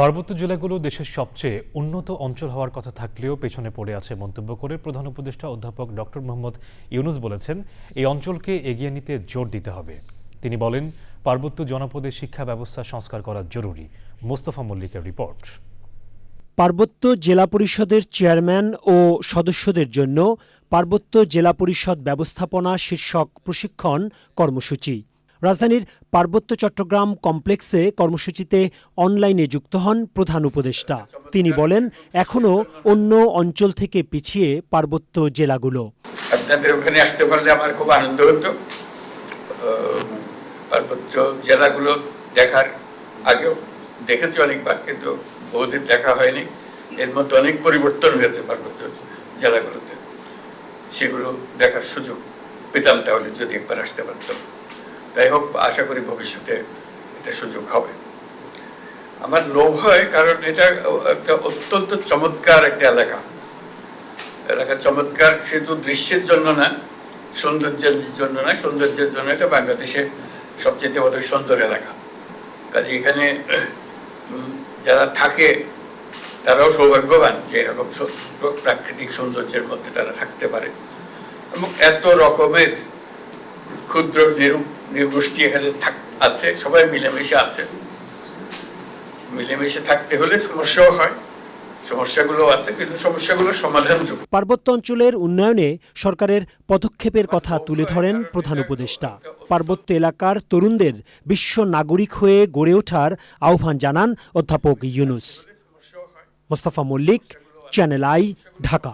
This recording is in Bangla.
পার্বত্য জেলাগুলো দেশের সবচেয়ে উন্নত অঞ্চল হওয়ার কথা থাকলেও পেছনে পড়ে আছে মন্তব্য করে প্রধান উপদেষ্টা অধ্যাপক ডক্টর মোহাম্মদ ইউনুস বলেছেন, এই অঞ্চলকে এগিয়ে নিতে জোর দিতে হবে। তিনি বলেন, পার্বত্য জনপদের শিক্ষা ব্যবস্থা সংস্কার করা জরুরি। মোস্তফা মল্লিকের রিপোর্ট। পার্বত্য জেলা পরিষদের চেয়ারম্যান ও সদস্যদের জন্য পার্বত্য জেলা পরিষদ ব্যবস্থাপনা শীর্ষক প্রশিক্ষণ কর্মসূচি। রাজধানীর পার্বত্য চট্টগ্রাম কমপ্লেক্সে কর্মসূচিতে অনলাইনে যুক্ত হন প্রধান উপদেষ্টা। তিনি বলেন, এখনও অন্য অঞ্চল থেকে পিছিয়ে পার্বত্য জেলাগুলো। আপনাদের ওখানে আসতে পারলে আমার খুব আনন্দ হতো। পার্বত্য জেলাগুলো দেখার আগেও দেখেছি অনেকবার, কিন্তু বহুদিন দেখা হয়নি। এর মধ্যে অনেক পরিবর্তন হয়েছে পার্বত্য জেলাগুলোতে। সেগুলো দেখার সুযোগ পেতাম তাহলে যদি একবার আসতে পারতাম। তাই হোক, আশা করি ভবিষ্যতে এটা সুযোগ হবে। আমার লোভ হয় কারণ এটা একটা অত্যন্ত চমৎকার একটা এলাকা। এলাকা চমৎকার শুধু দৃশ্যের জন্য না, সৌন্দর্যের জন্য না, সৌন্দর্যের জন্য এটা বাংলাদেশে সবচেয়ে বোধ সুন্দর এলাকা। কাজে এখানে যারা থাকে, তারাও সৌভাগ্যবান যে এরকম প্রাকৃতিক সৌন্দর্যের মধ্যে তারা থাকতে পারে। এবং এত রকমের ক্ষুদ্র নিরু নির্গোষ্ঠী এখানে আছে, সবাই মিলেমিশে আছে। মিলেমিশে থাকতে হলে সমস্যাও হয় পার্বত্য অঞ্চলের উন্নয়নে সরকারের পদক্ষেপের কথা তুলে ধরেন প্রধান উপদেষ্টা। পার্বত্য এলাকার তরুণদের বিশ্ব নাগরিক হয়ে গড়ে ওঠার আহ্বান জানান অধ্যাপক Yunus. Mostafa Mallik, channel I, Dhaka.